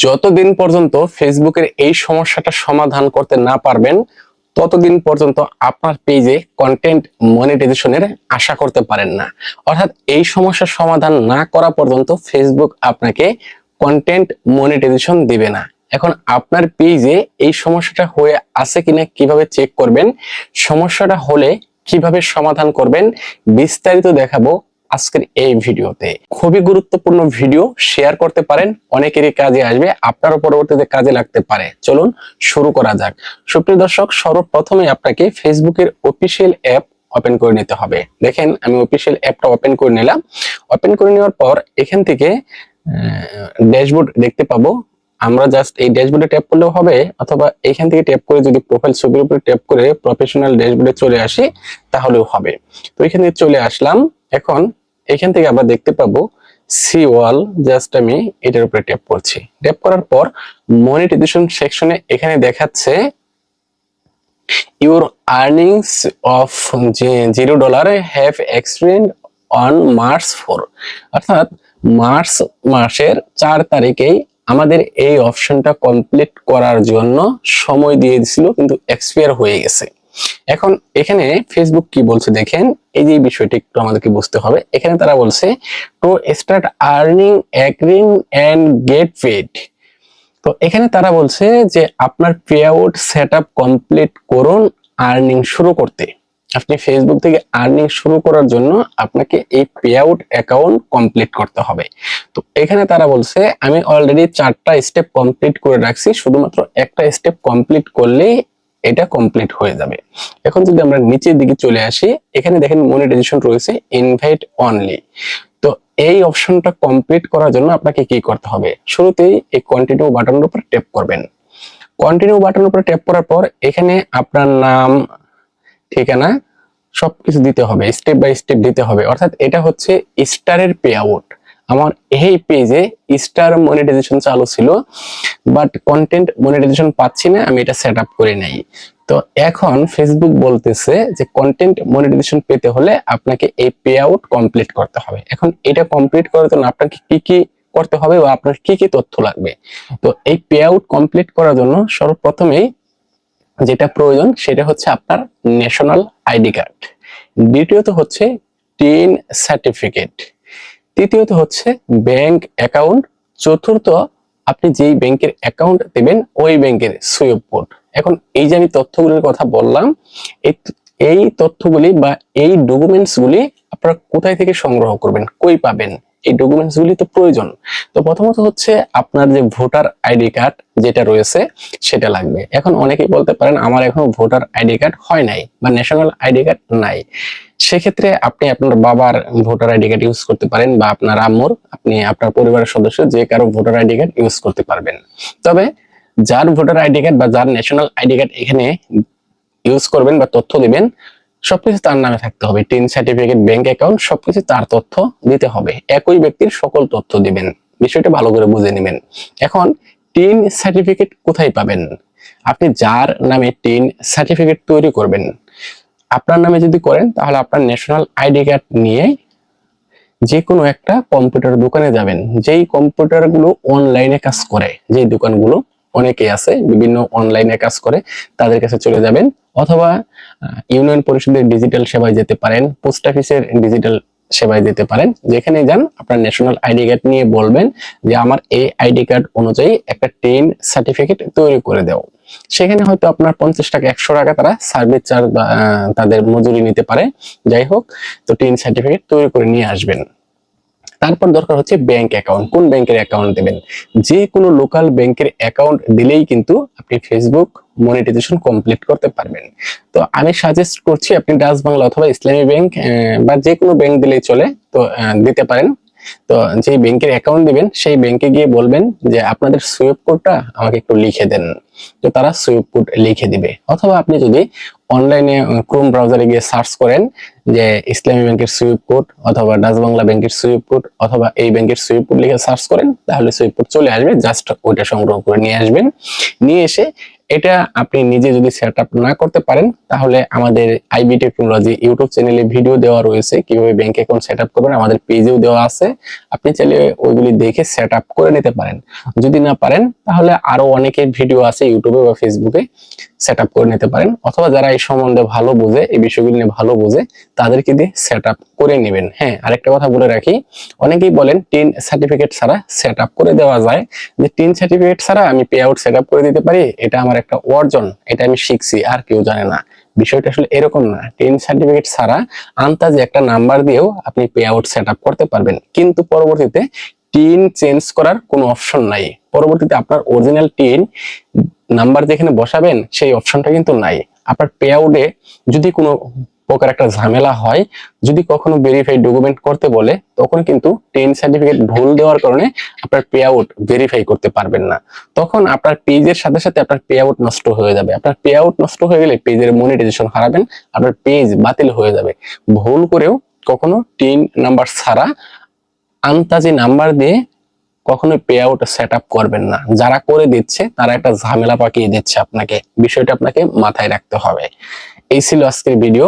যতদিন পর্যন্ত ফেসবুকের এই সমস্যাটা সমাধান করতে না পারবেন, ততদিন পর্যন্ত আপনার পেজে কন্টেন্ট মনিটাইজেশনের আশা করতে পারেন না। অর্থাৎ এই সমস্যার সমাধান না করা পর্যন্ত ফেসবুক আপনাকে কন্টেন্ট মনিটাইজেশন দিবে না। এখন আপনার পেজে এই সমস্যাটা হয়ে আছে কিনা কীভাবে চেক করবেন, সমস্যাটা হলে কীভাবে সমাধান করবেন, বিস্তারিত দেখাবো আজকের এই ভিডিওতে। খুবই গুরুত্বপূর্ণ ভিডিও শেয়ার করতে পারেন, অনেকেরই কাজে আসবে, আপনারও পরবর্তীতে কাজে লাগতে পারে। চলুন শুরু করা যাক। সুপ্রিয় দর্শক, সর্বপ্রথমে আপনাকে ফেসবুকের অফিসিয়াল অ্যাপ ওপেন করে নিতে হবে। দেখেন, আমি অফিসিয়াল অ্যাপটা ওপেন করে নিলাম। ওপেন করে নেওয়ার পর এখান থেকে ড্যাশবোর্ড দেখতে পাবো। আমরা জাস্ট এই ড্যাশবোর্ডে ট্যাপ করলেও হবে, অথবা এখান থেকে ট্যাপ করে যদি প্রোফাইল ছবির উপরে ট্যাপ করে প্রফেশনাল ড্যাশবোর্ডে চলে আসি, তাহলেও হবে। তো এখানে চলে আসলাম। এখন এখান থেকে আবার দেখতে পাবো সি ওয়াল, জাস্ট আমি এটার উপরে ট্যাপ করছি। ট্যাপ করার পর মনিটাইজেশন সেকশনে এখানে দেখাচ্ছে your earnings of zero dollar have experienced on March four. অর্থাৎ মার্চ মাসের চার তারিখেই আমাদের এই অপশনটা কমপ্লিট করার জন্য সময় দিয়ে দিছিল কিন্তু এক্সপায়ার হয়ে গেছে। এখন এখানে ফেসবুক কি বলছে দেখেন, এই যে বিষয়টি একটু আমাদেরকে বুঝতে হবে। এখানে তারা বলছে to start earning agreeing and get paid তো এখানে তারা বলছে যে, আপনার pay out set up complete করুন আর্নিং শুরু করতে। আপনি ফেসবুক থেকে আর্নিং শুরু করার জন্য আপনাকে এই পে আউট অ্যাকাউন্ট কমপ্লিট করতে হবে। তো এখানে তারা বলছে, আমি অলরেডি চারটা স্টেপ কমপ্লিট করে রাখছি। শুধুমাত্র একটা স্টেপ কমপ্লিট করলেই এটা কমপ্লিট হয়ে যাবে। এখন যদি আমরা নিচের দিকে চলে আসি, এখানে দেখেন মনিটাইজেশন রয়েছে ইনভাইট অনলি তো এই অপশনটা কমপ্লিট করার জন্য আপনাকে কি করতে হবে? শুরুতেই এই কন্টিনিউ বাটনের উপর ট্যাপ করবেন। কন্টিনিউ বাটনের উপর ট্যাপ করার পর এখানে আপনার নাম, ঠিকানা সবকিছু দিতে হবে স্টেপ বাই স্টেপ দিতে হবে। অর্থাৎ এটা হচ্ছে স্টারের পে আউট আমার এই পেজে স্টার মনিটাইজেশন চালু ছিল বাট কন্টেন্ট মনিটাইজেশন পাচ্ছি না, আমি এটা সেট আপ করে নাই। তো এখন ফেসবুক বলতেছে যে কন্টেন্ট মনিটাইজেশন পেতে হলে আপনাকে এই পে আউট কমপ্লিট করতে হবে। এখন এটা কমপ্লিট করার জন্য আপনাকে কি কি করতে হবে বা আপনার কি কি তথ্য লাগবে? তো এই পে আউট কমপ্লিট করার জন্য সর্বপ্রথমেই যেটা প্রয়োজন সেটা হচ্ছে আপনার ন্যাশনাল আইডি কার্ড দ্বিতীয়ত হচ্ছে টিন সার্টিফিকেট তৃতীয়ত হচ্ছে ব্যাংক অ্যাকাউন্ট। চতুর্থ, আপনি যেই ব্যাংকের অ্যাকাউন্ট দেবেন, ওই ব্যাংকের সুইপ কোড। এখন এই যে আমি তথ্যগুলির কথা বললাম এই তথ্যগুলি বা এই ডকুমেন্টসগুলি আপনারা কোথায় থেকে সংগ্রহ করবেন, কই পাবেন? এই ডকুমেন্টস গুলি তো প্রয়োজন। তো প্রথমত হচ্ছে আপনার যে ভোটার আইডি কার্ড যেটা রয়েছে, সেটা লাগবে। এখন অনেকেই বলতে পারেন, আমার এখনও ভোটার আইডি কার্ড হয় নাই বা ন্যাশনাল আইডি কার্ড নাই। সেক্ষেত্রে আপনি আপনার বাবার ভোটার আইডি কার্ড ইউজ করতে পারেন বা আপনার আম্মুর, আপনি আপনার পরিবারের সদস্য যে কারও ভোটার আইডি কার্ড ইউজ করতে পারবেন। তবে যার ভোটার আইডি কার্ড বা যার ন্যাশনাল আইডি কার্ড এখানে ইউজ করবেন বা তথ্য দিবেন সবকিছু তার নামে থাকতে হবে। টিন সার্টিফিকেট ব্যাংক অ্যাকাউন্ট সবকিছু তার তথ্য দিতে হবে। একই ব্যক্তির সকল তথ্য দিবেন। বিষয়টা ভালো করে বুঝে নেবেন। এখন টিন সার্টিফিকেট কোথায় পাবেন? আপনি যার নামে টিন সার্টিফিকেট তৈরি করবেন, আপনার নামে যদি করেন, তাহলে আপনার ন্যাশনাল আইডি কার্ড নিয়ে যে কোনো একটা কম্পিউটার দোকানে যাবেন। যেই কম্পিউটারগুলো অনলাইনে কাজ করে, যেই দোকানগুলো অনেকেই আছে, বিভিন্ন অনলাইনে কাজ করে, তাদের কাছে চলে যাবেন। অথবা ইউনিয়ন পরিষদের ডিজিটাল সেবায় যেতে পারেন পোস্ট অফিসের ডিজিটাল সেবায় যেতে পারেন। যেখানে যান, আপনার ন্যাশনাল আইডি কার্ড নিয়ে বলবেন যে, আমার এই আইডি কার্ড অনুযায়ী একটা টেন সার্টিফিকেট তৈরি করে দেও। সেখানে হয়তো আপনার পঞ্চাশ টাকা, একশো টাকা তারা সার্ভিস চার্জ তাদের মজুরি নিতে পারে। যাই হোক, তো টেন সার্টিফিকেট তৈরি করে নিয়ে আসবেন। তারপর দরকার হচ্ছে ব্যাংক অ্যাকাউন্ট কোন ব্যাংকের অ্যাকাউন্ট দেবেন? যে কোনো লোকাল ব্যাংকের অ্যাকাউন্ট দিলেই কিন্তু আপনি ফেসবুক মনিটাইজেশন কমপ্লিট করতে পারবেন। তো আমি সাজেস্ট করছি আপনি ডাচ বাংলা অথবা ইসলামী ব্যাংক বা যে কোনো ব্যাংক দিলেই চলে, তো দিতে পারেন। তো যে ব্যাংকের অ্যাকাউন্ট দিবেন, সেই ব্যাংকে গিয়ে বলবেন যে আপনাদের সুইপ কোডটা আমাকে একটু লিখে দেন। তো তারা সুইপ কোড লিখে দিবে। অথবা আপনি যদি অনলাইনে ক্রোম ব্রাউজারে গিয়ে সার্চ করেন যে ইসলামী ব্যাংকের সুইপ কোড অথবা ডাচ বাংলা ব্যাংকের সুইপ কোড অথবা এই ব্যাংকের সুইপ কোড লিখে সার্চ করেন, তাহলে সুইপ কোড চলে আসবে। জাস্ট ওইটা সংগ্রহ করে নিয়ে আসবেন। নিয়ে এসে এটা আপনি নিজে যদি সেট আপ না করতে পারেন, তাহলে আমাদের আইবি টেকনোলজি ইউটিউব চ্যানেলে ভিডিও দেওয়া রয়েছে। কীভাবে ব্যাংক অ্যাকাউন্ট সেট আপ করবেন, আমাদের পেজেও দেওয়া আছে। আপনি চাইলে ওইগুলি দেখে সেট আপ করে নিতে পারেন। যদি না পারেন, তাহলে আরও অনেকের ভিডিও আছে ইউটিউবে বা ফেসবুকে সেট করে নিতে পারেন, অথবা যারা এই সম্বন্ধে ভালো বোঝে, এই বিষয়গুলি নিয়ে ভালো বোঝে, তাদেরকে দিয়ে সেট করে নেবেন। হ্যাঁ আরেকটা কথা বলে রাখি, অনেকেই বলেন টিন সার্টিফিকেট ছাড়া সেট করে দেওয়া যায়। যে টিন সার্টিফিকেট ছাড়া আমি পে আউট সেট করে দিতে পারি, এটা আমার একটা অর্জন, এটা আমি শিখছি, আর কেউ জানে না। বিষয়টা আসলে এরকম না, টেন সার্টিফিকেট ছাড়া আন্তাজে একটা নাম্বার দিয়েও আপনি পে আউট সেট করতে পারবেন। কিন্তু পরবর্তীতে টিন চেঞ্জ করার কোনো অপশন নাই। পরবর্তীতে আপনার অরিজিনাল টিন নাম্বার যেখানে বসাবেন, সেই অপশনটা কিন্তু নাই। আপনার পে আউটে যদি কোনো প্রকার একটা ঝামেলা হয়, যদি কখনো ভেরিফাই ডকুমেন্ট করতে বলে, তখন কিন্তু টেন সার্টিফিকেট ভুল দেওয়ার কারণে আপনার পে আউট ভেরিফাই করতে পারবেন না। তখন আপনার পেজের সাথে সাথে আপনার পে আউট নষ্ট হয়ে যাবে। আপনার পে আউট নষ্ট হয়ে গেলে পেজের মনিটাইজেশন হারাবেন, আপনার পেজ বাতিল হয়ে যাবে। ভুল করেও কখনো টেন নাম্বার ছাড়া আন্তাজি নাম্বার দিয়ে কখনো পে আউট সেট করবেন না। যারা করে দিচ্ছে, তারা একটা ঝামেলা পাকিয়ে দিচ্ছে আপনাকে। বিষয়টা আপনাকে মাথায় রাখতে হবে। এই ছিল আজকের ভিডিও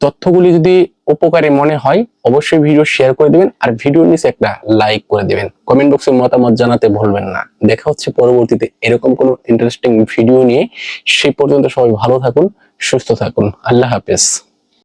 তথ্যগুলি যদি উপকারী মনে হয়, অবশ্যই ভিডিও শেয়ার করে দিবেন আর ভিডিওর নিচে একটা লাইক করে দিবেন। কমেন্ট বক্সে মতামত জানাতে ভুলবেন না। দেখা হচ্ছে পরবর্তীতে এরকম কোনো ইন্টারেস্টিং ভিডিও নিয়ে। সেই পর্যন্ত সবাই ভালো থাকুন, সুস্থ থাকুন। আল্লাহ হাফেজ।